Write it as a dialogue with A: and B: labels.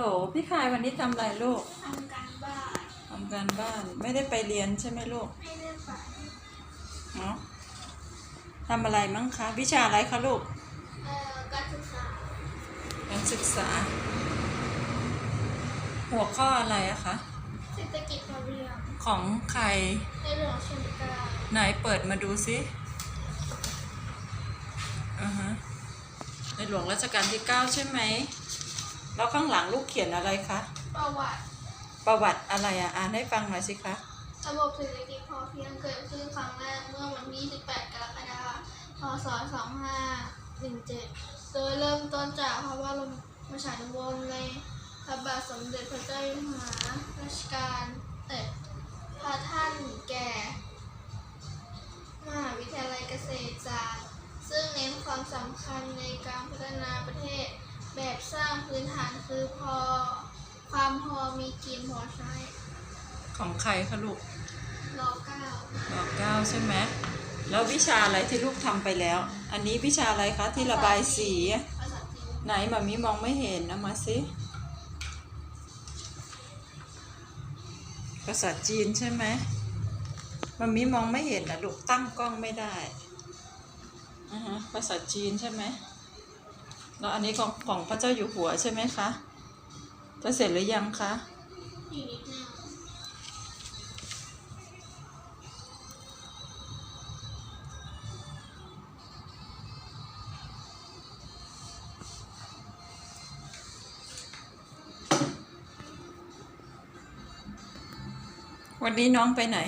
A: ลพี่คายวันนี้ทำอะไรลูก
B: ทำการบ้าน
A: ทำการบ้าน ไม่ได้ไปเรียนใช่ไหมลูก
B: ไม่ได้ไป
A: เนาะทำอะไรมั้งคะ วิชาอะไรคะลูก
B: เอ่อ การศึกษา
A: การศึกษา หัวข้ออะไรอะคะ
B: เศรษฐกิจพอเพียง
A: ของใคร
B: ในหลวงรัชกาลที่เก้า
A: ไหนเปิดมาดูสิอ่าฮะในหลวงรัชกาลที่เก้าใช่ไหม แล้วข้างหลังลูกเขียนอะไรคะ
B: ประวัติ
A: ประวัติอะไรอะอ่านให้ฟังหน่อยสิคะ
B: ระบบเศรษฐกิจพอเพียงเกิดขึ้นครั้งแรกเมื่อวันที่ 18 กรกฎาคม พศ 2517 โดยเริ่มต้นจากพระบรมฉายานุวงศ์ในพระบาทสมเด็จพระเจ้าอยู่หัวรัชกาลเอ่อพระท่านแก่ มหาวิทยาลัยเกษตรศาสตร์ ซึ่งเน้นความสำคัญในการพัฒนาประเทศ แบบสร้างพื้นฐานคือพอ ความพอมีกินพอใช้
A: ของใครคะลูก
B: รอเก้าร
A: อเก้าใช่ไหมแล้ววิชาอะไรที่ลูกทำไปแล้ว อันนี้วิชาอะไรคะที่ระบายสี
B: ภาษาจีน
A: ไหนมามีมองไม่เห็นนะมาสิภาษาจีนใช่ไหมมามีมองไม่เห็นนะลูกตั้งกล้องไม่ได้ อ่าฮะภาษาจีนใช่ไหมแล้วอันนี้ของของพระเจ้าอยู่หัวใช่ไหมคะ จะเสร็จหรือยังคะวันนี้น้องไปไหน